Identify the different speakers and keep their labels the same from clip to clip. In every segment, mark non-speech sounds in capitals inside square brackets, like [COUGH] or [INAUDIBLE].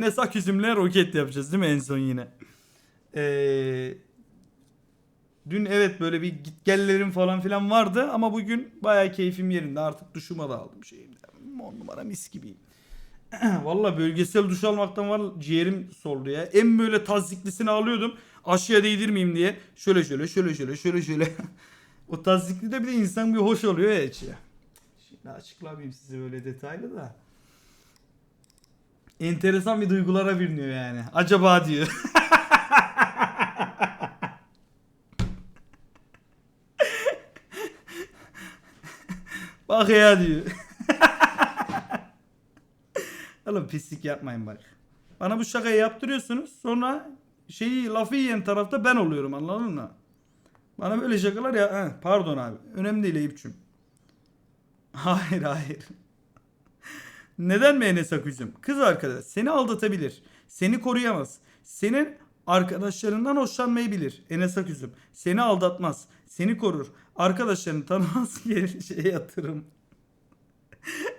Speaker 1: Ne sak üzümle roket yapacağız değil mi en son yine? Ee, dün evet böyle bir git gellerim falan filan vardı ama bugün bayağı keyfim yerinde. Artık duşuma da aldım şeyimde. On numara mis gibiyim. [CLEARS THROAT] Valla bölgesel duş almaktan var ciğerim soldu ya. En böyle taziklisini alıyordum. Aşıya değdirmeyeyim diye. Şöyle şöyle şöyle şöyle şöyle şöyle. [LAUGHS] o tazikli de bir de insan bir hoş oluyor ya içi. Şimdi açıklamayayım size böyle detaylı da. Enteresan bir duygulara bürünüyor yani. Acaba diyor. Bak ya diyor. Oğlum pislik yapmayın bak. Bana bu şakayı yaptırıyorsunuz. Sonra şeyi lafı yiyen tarafta ben oluyorum anladın mı? Bana böyle şakalar ya. He, pardon abi. Önemli değil Eyüp'cüm. Hayır hayır. Neden mi Enes Aküzüm? Kız arkadaş seni aldatabilir. Seni koruyamaz. Senin arkadaşlarından hoşlanmayabilir. Enes Aküzüm. Seni aldatmaz. Seni korur. Arkadaşlarını tanımaz. [LAUGHS] Şey yatırım.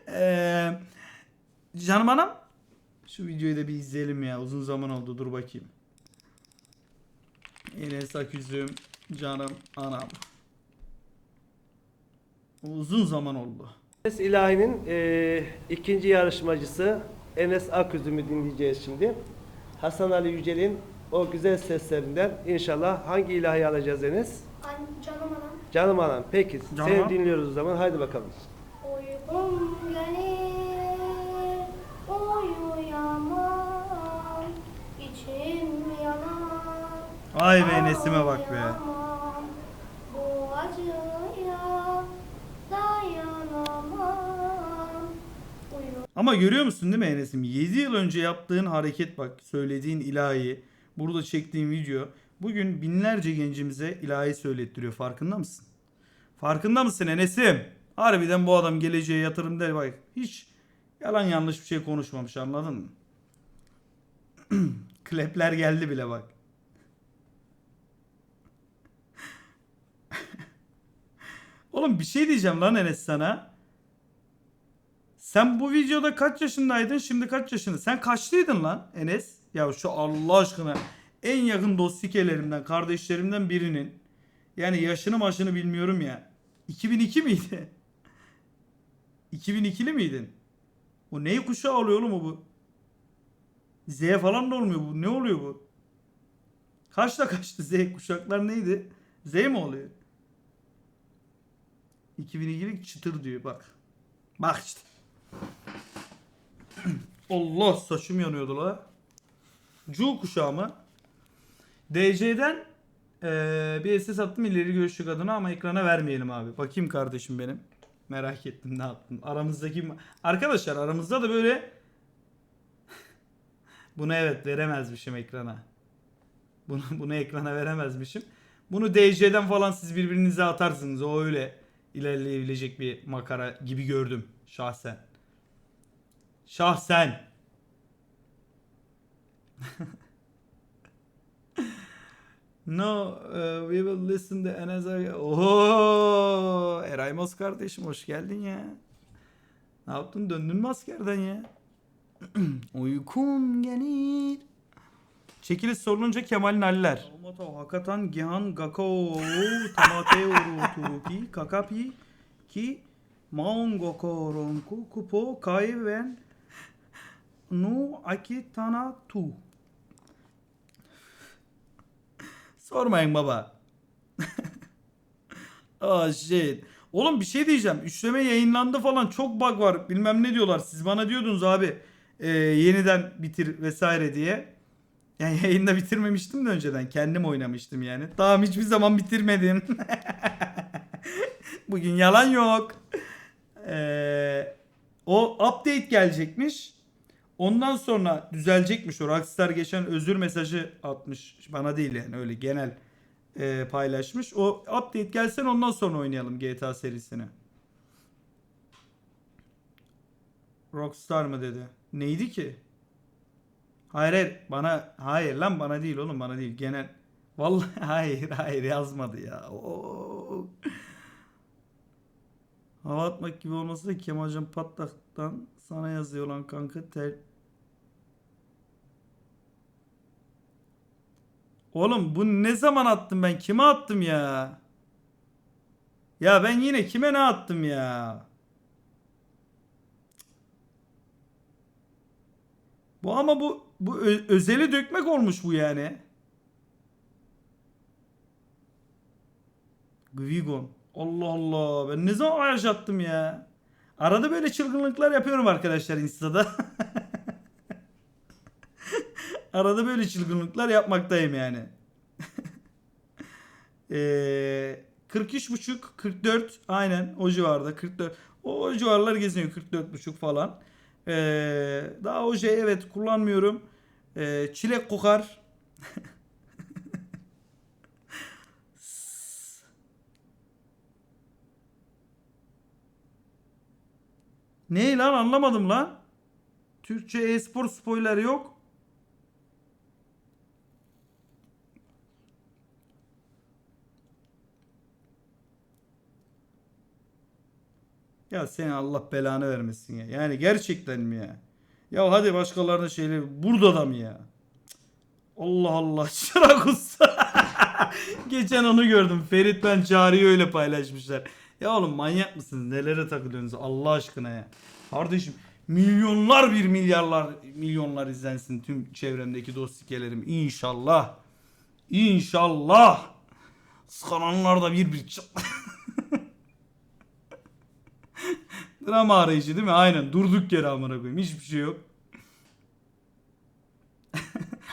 Speaker 1: Eee... [LAUGHS] Canım anam. Şu videoyu da bir izleyelim ya. Uzun zaman oldu. Dur bakayım. Enes Aküzüm. Canım anam. Uzun zaman oldu.
Speaker 2: Enes İlahi'nin e, ikinci yarışmacısı Enes Aküzüm'ü dinleyeceğiz şimdi. Hasan Ali Yücel'in o güzel seslerinden inşallah hangi ilahi alacağız Enes?
Speaker 3: An canım anam.
Speaker 2: Canım anam. Peki
Speaker 1: Canım
Speaker 2: seni
Speaker 1: anam.
Speaker 2: dinliyoruz o zaman. Haydi bakalım.
Speaker 3: Uykum gelir, uyuyamam, içim yanar.
Speaker 1: Ay be Enes'ime bak be. Ama görüyor musun değil mi Enes'im? 7 yıl önce yaptığın hareket bak. Söylediğin ilahi. Burada çektiğin video. Bugün binlerce gencimize ilahi söylettiriyor. Farkında mısın? Farkında mısın Enes'im? Harbiden bu adam geleceğe yatırım der bak. Hiç yalan yanlış bir şey konuşmamış anladın mı? [CLEARS THROAT] Klepler geldi bile bak. [LAUGHS] Oğlum bir şey diyeceğim lan Enes sana. Sen bu videoda kaç yaşındaydın? Şimdi kaç yaşında? Sen kaçlıydın lan Enes? Ya şu Allah aşkına en yakın dostikelerimden, kardeşlerimden birinin yani yaşını maşını bilmiyorum ya. 2002 miydi? [LAUGHS] 2002'li miydin? O neyi kuşağı oluyor oğlum bu? Z falan da olmuyor bu. Ne oluyor bu? Kaçta kaçtı Z kuşaklar neydi? Z mi oluyor? 2002'lik çıtır diyor bak. Bak işte. Allah saçım yanıyordu la. Cu kuşağı mı? DC'den eee, bir SS attım ileri görüşlük adına ama ekrana vermeyelim abi. Bakayım kardeşim benim. Merak ettim ne yaptın. Aramızdaki arkadaşlar aramızda da böyle [LAUGHS] bunu evet veremezmişim ekrana. Bunu, bunu ekrana veremezmişim. Bunu DC'den falan siz birbirinize atarsınız. O öyle ilerleyebilecek bir makara gibi gördüm şahsen. Şahsen. [LAUGHS] no, uh, we will listen to another. Oho, Eraymos kardeşim hoş geldin ya. Ne yaptın? Döndün mü askerden ya? [CLEARS THROAT] Uykum gelir. Çekiliş sorulunca Kemal'in haller. Moto Hakatan Gihan Gako Tamate Urutuki Kakapi Ki Maun Goko Ronku Kupo Kai Nu Akitana Tu Sormayın baba. [LAUGHS] oh shit. Oğlum bir şey diyeceğim. Üçleme yayınlandı falan. Çok bug var. Bilmem ne diyorlar. Siz bana diyordunuz abi. e, yeniden bitir vesaire diye. Yani [LAUGHS] yayında bitirmemiştim de önceden. Kendim oynamıştım yani. Tamam hiçbir zaman bitirmedim. [LAUGHS] Bugün yalan yok. Ee, o update gelecekmiş. Ondan sonra düzelecekmiş o. Rockstar geçen özür mesajı atmış. Bana değil yani öyle genel e, paylaşmış. O update gelsen ondan sonra oynayalım GTA serisini. Rockstar mı dedi. Neydi ki? Hayır hayır bana hayır lan bana değil oğlum bana değil genel. Vallahi [LAUGHS] hayır hayır yazmadı ya. Oo. Hava atmak gibi olmasa da Kemalcan Patlak'tan sana yazıyor lan kanka ter... Oğlum bu ne zaman attım ben? Kime attım ya? Ya ben yine kime ne attım ya? Bu ama bu bu özeli dökmek olmuş bu yani. Gvigon. Allah Allah. Ben ne zaman ayaj attım ya? Arada böyle çılgınlıklar yapıyorum arkadaşlar Insta'da. [LAUGHS] Arada böyle çılgınlıklar yapmaktayım yani. Eee 43.5 44 aynen o civarda 44 o, o civarlar geziniyor 44.5 falan. Eee daha oje evet kullanmıyorum. Eee çilek kokar. [LAUGHS] Ne lan anlamadım lan. Türkçe e-spor spoiler yok. Ya sen Allah belanı vermesin ya. Yani gerçekten mi ya? Ya hadi başkalarına şeyleri burada da mı ya? Allah Allah [LAUGHS] çırak usta. [LAUGHS] Geçen onu gördüm. Ferit ben Çağrı'yı öyle paylaşmışlar. Ya oğlum manyak mısınız? Nelere takılıyorsunuz Allah aşkına ya. Kardeşim milyonlar bir milyarlar milyonlar izlensin tüm çevremdeki dostikelerim inşallah. İnşallah. Skananlar da bir bir çı- [LAUGHS] Drama arayıcı değil mi? Aynen. Durduk yere amına koyayım. Hiçbir şey yok. [LAUGHS]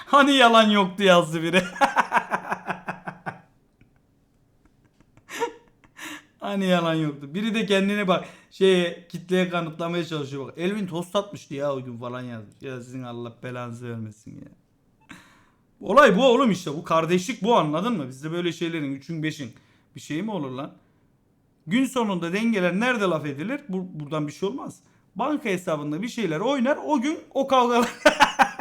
Speaker 1: hani yalan yoktu yazdı biri. [LAUGHS] hani yalan yoktu. Biri de kendine bak şeye kitleye kanıtlamaya çalışıyor bak. Elvin tost atmıştı ya o gün falan yazmış. Ya sizin Allah belanızı vermesin ya. Olay bu oğlum işte. Bu kardeşlik bu anladın mı? Bizde böyle şeylerin üçün beşin bir şey mi olur lan? Gün sonunda dengeler nerede laf edilir? Bu, buradan bir şey olmaz. Banka hesabında bir şeyler oynar. O gün o kavgalar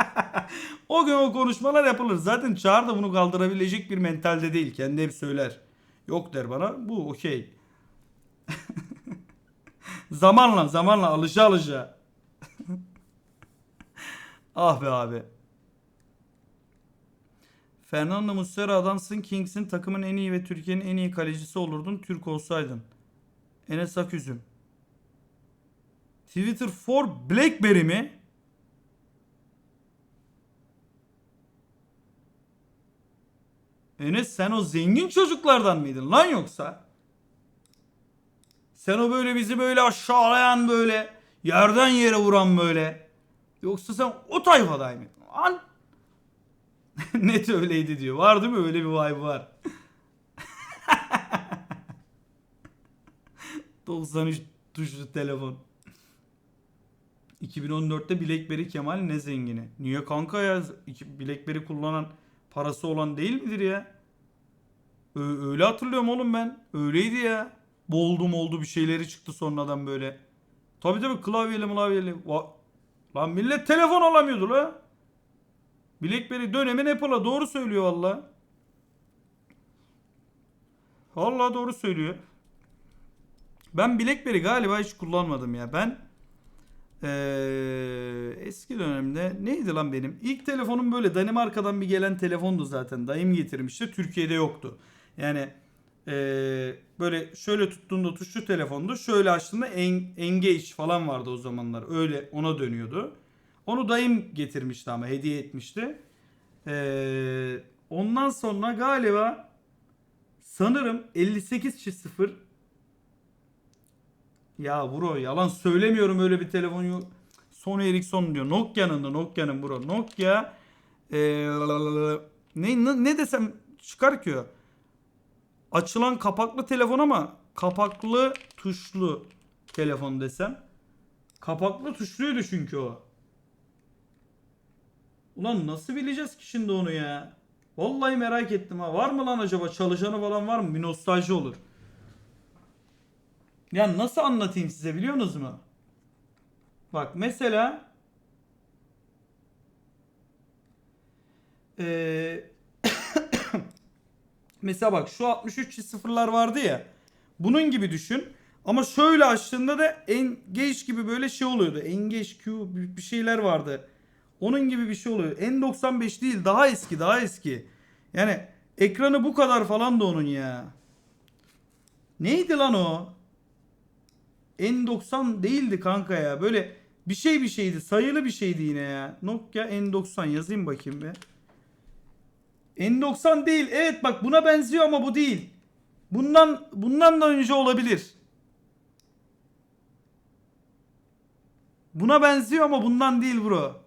Speaker 1: [LAUGHS] o gün o konuşmalar yapılır. Zaten Çağrı da bunu kaldırabilecek bir mentalde değil. Kendi hep söyler. Yok der bana. Bu okey. [LAUGHS] zamanla zamanla alışa alışa. [LAUGHS] ah be abi. Fernando Muslera adamsın Kings'in takımın en iyi ve Türkiye'nin en iyi kalecisi olurdun Türk olsaydın. Enes Aküzüm. Twitter for Blackberry mi? Enes sen o zengin çocuklardan mıydın lan yoksa? Sen o böyle bizi böyle aşağılayan böyle yerden yere vuran böyle. Yoksa sen o tayfaday mıydın? Lan [LAUGHS] Net öyleydi diyor. Var değil mi? Öyle bir vibe var. 93 tuşlu telefon. 2014'te BlackBerry Kemal ne zengini. Niye kanka ya? BlackBerry kullanan parası olan değil midir ya? Ö- öyle hatırlıyorum oğlum ben. Öyleydi ya. Boldum oldu bir şeyleri çıktı sonradan böyle. Tabi tabi klavyeli klavyeli. Va- Lan millet telefon alamıyordu la. Blackberry dönemin Apple'a doğru söylüyor valla. Valla doğru söylüyor. Ben Blackberry galiba hiç kullanmadım ya. Ben eee, eski dönemde neydi lan benim? İlk telefonum böyle Danimarka'dan bir gelen telefondu zaten. Dayım getirmişti. Türkiye'de yoktu. Yani eee, böyle şöyle tuttuğunda tuşlu telefondu. Şöyle açtığında en, Engage falan vardı o zamanlar. Öyle ona dönüyordu. Onu dayım getirmişti ama hediye etmişti. Ee, ondan sonra galiba sanırım 58 çift 0 ya bro yalan söylemiyorum öyle bir telefon yok. Sony Ericsson diyor. Nokia'nın da Nokia'nın bro. Nokia ee, ne, ne, desem çıkar. Açılan kapaklı telefon ama kapaklı tuşlu telefon desem. Kapaklı tuşluydu çünkü o. Ulan nasıl bileceğiz ki şimdi onu ya? Vallahi merak ettim ha. Var mı lan acaba çalışanı falan var mı? Bir nostalji olur. Ya nasıl anlatayım size biliyor musunuz mu? Bak mesela Ee, [COUGHS] mesela bak şu 63 sıfırlar vardı ya. Bunun gibi düşün. Ama şöyle açtığında da Engage gibi böyle şey oluyordu. Engage Q bir şeyler vardı. Onun gibi bir şey oluyor. N95 değil daha eski daha eski. Yani ekranı bu kadar falan da onun ya. Neydi lan o? N90 değildi kanka ya. Böyle bir şey bir şeydi. Sayılı bir şeydi yine ya. Nokia N90 yazayım bakayım be. N90 değil. Evet bak buna benziyor ama bu değil. Bundan bundan da önce olabilir. Buna benziyor ama bundan değil bro.